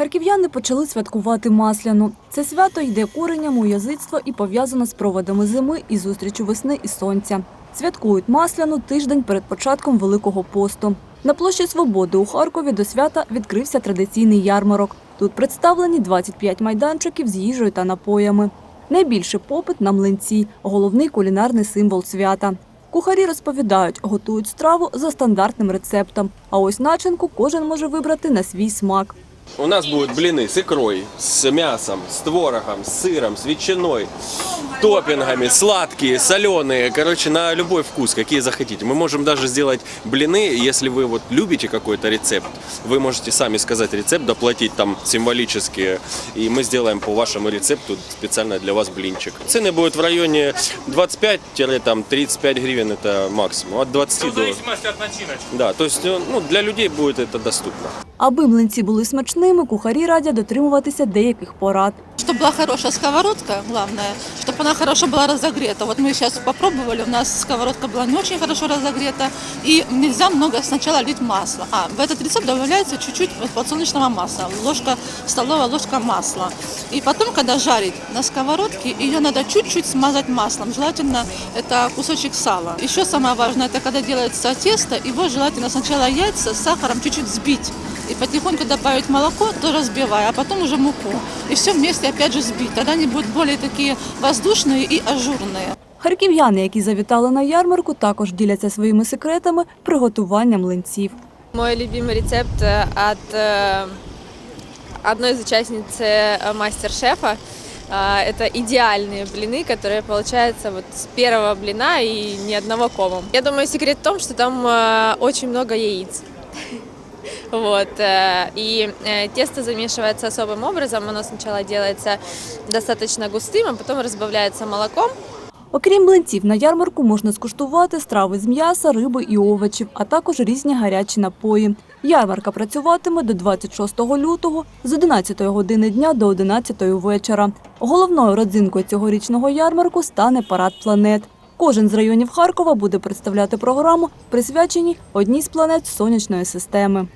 Харків'яни почали святкувати Масляну. Це свято йде коренням у язицтво і пов'язано з проводами зими і зустрічю весни і сонця. Святкують Масляну тиждень перед початком Великого посту. На площі Свободи у Харкові до свята відкрився традиційний ярмарок. Тут представлені 25 майданчиків з їжею та напоями. Найбільший попит на млинці – головний кулінарний символ свята. Кухарі розповідають, готують страву за стандартним рецептом. А ось начинку кожен може вибрати на свій смак. У нас будут блины с икрой, с мясом, с творогом, с сыром, с ветчиной, топпингами, сладкие, соленые, короче, на любой вкус, какие захотите. Мы можем даже сделать блины, если вы вот любите какой-то рецепт, вы можете сами сказать рецепт, доплатить там символически, и мы сделаем по вашему рецепту специально для вас блинчик. Цены будут в районе 25-35 гривен, это максимум, от 20 Ну, в до... зависимости от начиночки. Да, то есть ну, для людей будет это доступно. Аби млинці були смачними, кухарі радять дотримуватися деяких порад. Чтобы была хорошая сковородка, главное, чтобы она хорошо была разогрета. Вот мы сейчас попробовали, у нас сковородка была не очень хорошо разогрета, и нельзя много сначала лить масла. А, в этот рецепт добавляется чуть-чуть подсолнечного масла, ложка, столовая ложка масла. И потом, когда жарить на сковородке, ее надо чуть-чуть смазать маслом. Желательно это кусочек сала. Еще самое важное, это когда делается тесто, его желательно сначала яйца с сахаром чуть-чуть взбить. И потихоньку добавить молоко, то разбивая, а потом уже муку. И все вместе опять же сбить. Тогда они будут более такие воздушные и ажурные. Харків'яни, які завітали на ярмарку, також діляться своїми секретами приготування млинців. Мой любимый рецепт э, от э, одной из участниц э, мастер-шефа. А, Это идеальные блины, которые получаются вот с первого блина и ни одного комом. Я думаю, секрет в том, что там э, очень много яиц. Вот. э, И э, тесто замешивается особым образом. Оно сначала делается достаточно густым, а потом разбавляется молоком. Окрім млинців, на ярмарку можна скуштувати страви з м'яса, риби і овочів, а також різні гарячі напої. Ярмарка працюватиме до 26 лютого з 11 години дня до 11 вечора. Головною родзинкою цьогорічного ярмарку стане парад планет. Кожен з районів Харкова буде представляти програму, присвяченій одній з планет сонячної системи.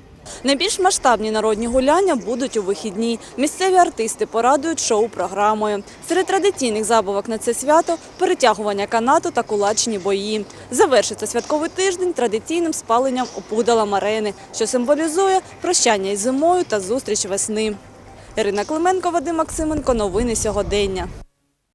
Найбільш масштабні народні гуляння будуть у вихідні. Місцеві артисти порадують шоу-програмою. Серед традиційних забавок на це свято перетягування канату та кулачні бої. Завершиться святковий тиждень традиційним спаленням опудала марени, що символізує прощання із зимою та зустріч весни. Ірина Клименко, Вадим Максименко. Новини сьогодення.